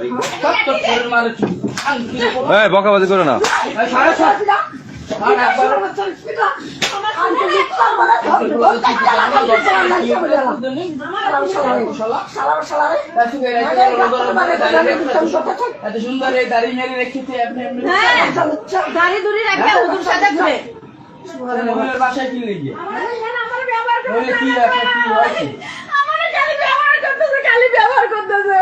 এই, বকাবাজি করো না। এত সুন্দর এই দাড়ি মেরে রেখেছে আপনি হ্যাঁ বাসায় কি লেগে কি কি হয়েছে আমার খালি ব্যবহার করতেছে খালি ব্যবহার করতেছে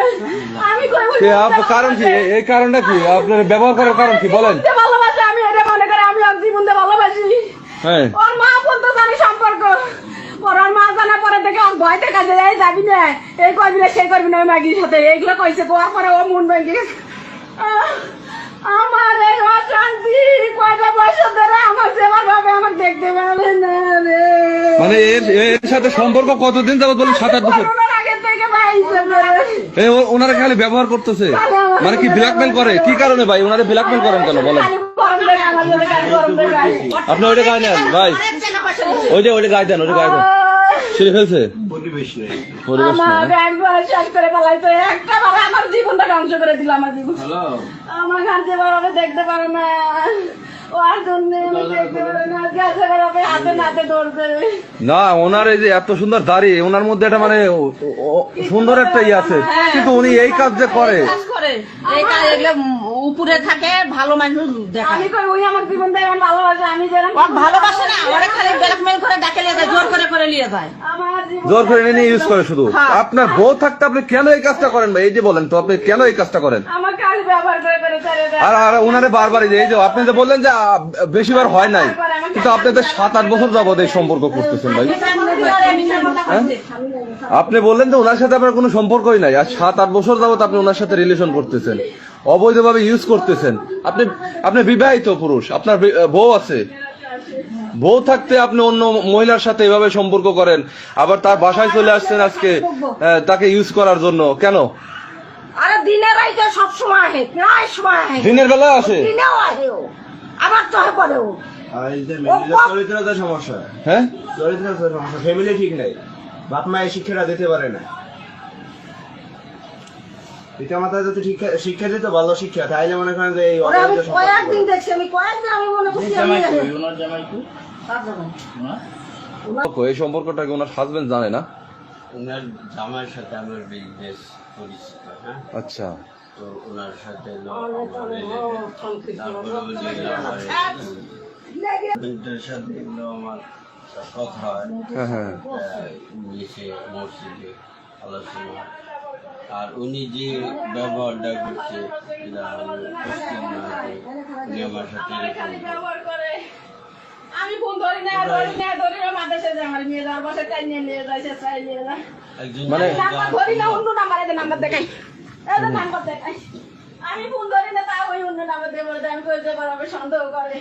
আমি কই ওই কে কারণ কি? এই কারণটা কি? আপনার ব্যবহার করার কারণ কি? বলেন। ভালোবাসি আমি এটা মনে করি আমি ওর জীবন দিয়ে ভালোবাসি। হ্যাঁ ওর মা বলতে জানি সম্পর্ক। ওর মা জানা পরে থেকে ওর ভয় দেখা যায় এই যাবি না এই করবি না সেই করবি না ওই মাগির সাথে। এইগুলো কইছে কোয়ার পরে ও মন ভেঙে গেছে। আমার এই অশান্তি কয়টা বছর ধরে আমার সেবার ভাবে আমার দেখতে পারে না রে। মানে এর সাথে সম্পর্ক কতদিন যাবত বলেন সাত আট বছর? ওনারা খালি ব্যবহার করতেছে। মানে কি ব্ল্যাকমেল করে? কি কারণে ভাই? ওনারা ব্ল্যাকমেল করেন কেন? বলেন। আপনি ওইটা গায়ে নেন ভাই। ওই যে ওইটা গায়ে দেন ওইটা গায়ে দেন। ছিঁড়ে ফেলছে? পরিবেশ আমার নেই একবার শেষ একটা আমার জীবনটা ধ্বংস করে দিল আমার জীবন। আমার দেখতে পারে না। না গেছে ভাবে হাতে নাতে ধরছে না ওনার এই যে এত সুন্দর দাড়ি ওনার মধ্যে একটা মানে সুন্দর একটা ইয়ে আছে। কিন্তু উনি এই কাজ যে করে। উপরে থাকে ভালো মানুষ দেখায়। আমি কই ওই আমার জীবন দিয়ে আমার ভালোবাসে আমি যেরকম ভালোবাসে না ওরা খালি ব্ল্যাকমেল করে ডাকে নিয়ে যায় জোর করে করে নিয়ে যায়। জোর করে নিয়ে ইউজ করে শুধু। আপনার বউ থাকতে আপনি কেন এই কাজটা করেন ভাই? এই যে বলেন তো আপনি কেন এই কাজটা করেন? আর আর উনারে এই যে- আপনি যে বললেন যে বেশিবার হয় নাই কিন্তু আপনি তো সাত আট বছর যাবত এই সম্পর্ক করতেছেন ভাই। হ্যাঁ? আপনি বললেন যে ওনার সাথে আপনার কোনো সম্পর্কই নাই আর সাত আট বছর যাবত আপনি ওনার সাথে রিলেশন করতেছেন অবৈধভাবে ইউজ করতেছেন। আপনি আপনি বিবাহিত পুরুষ আপনার বউ আছে। বউ থাকতে আপনি অন্য মহিলার সাথে এভাবে সম্পর্ক করেন আবার তার বাসায় চলে আসছেন আজকে তাকে ইউজ করার জন্য। কেন? আরে দিনে রাইতে সব সময় আহে প্রায় সময় আহে। দিনের বেলায় আসে? দিনেও আহে ও আবার তো পরে ও সমস্যা। হ্যাঁ? চরিত্রতে সমস্যা ফ্যামিলি ঠিক নাই। বাপ মা এই শিক্ষাটা দিতে পারে না। পিতা মাতা যদি শিক্ষা শিক্ষা দিত ভালো শিক্ষা। তাইলে মনে করেন যে এই আমি কয়েকদিন দেখছি আমি কয়েকদিন আমি মনে করছি আমি জামাই। কই? ওনার জামাই হ্যাঁ? এই সম্পর্কটাকে ওনার হাজবেন্ড জানে না। ওনার জামাইয়ের সাথে আমার বিজনেস পরিচিত হ্যাঁ। আচ্ছা। তো ওনার সাথে সাথে হলো আমার কথা হয়। হ্যাঁ হ্যাঁ। নিচে মসজিদে আলোচনা। আর উনি যে ব্যবহারটা করছে এটা আমি পশ্চিম উনি আমার সাথে। আমি ফোন ধরি না ধরি না ধরি না। মাদ্রাসা যায় আমার মেয়ে যাওয়ার বসে চাই নিয়ে নিয়ে যায় সে চাই নিয়ে যায়। মানে- ধরি না অন্য নাম্বার নাম্বার দেখাই। এদের নাম্বার দেখাই। আমি ফোন ধরি না তা ওই অন্য নাম্বার দিয়ে বলে দেয়, আমি কই যে বড় সন্দেহ করে।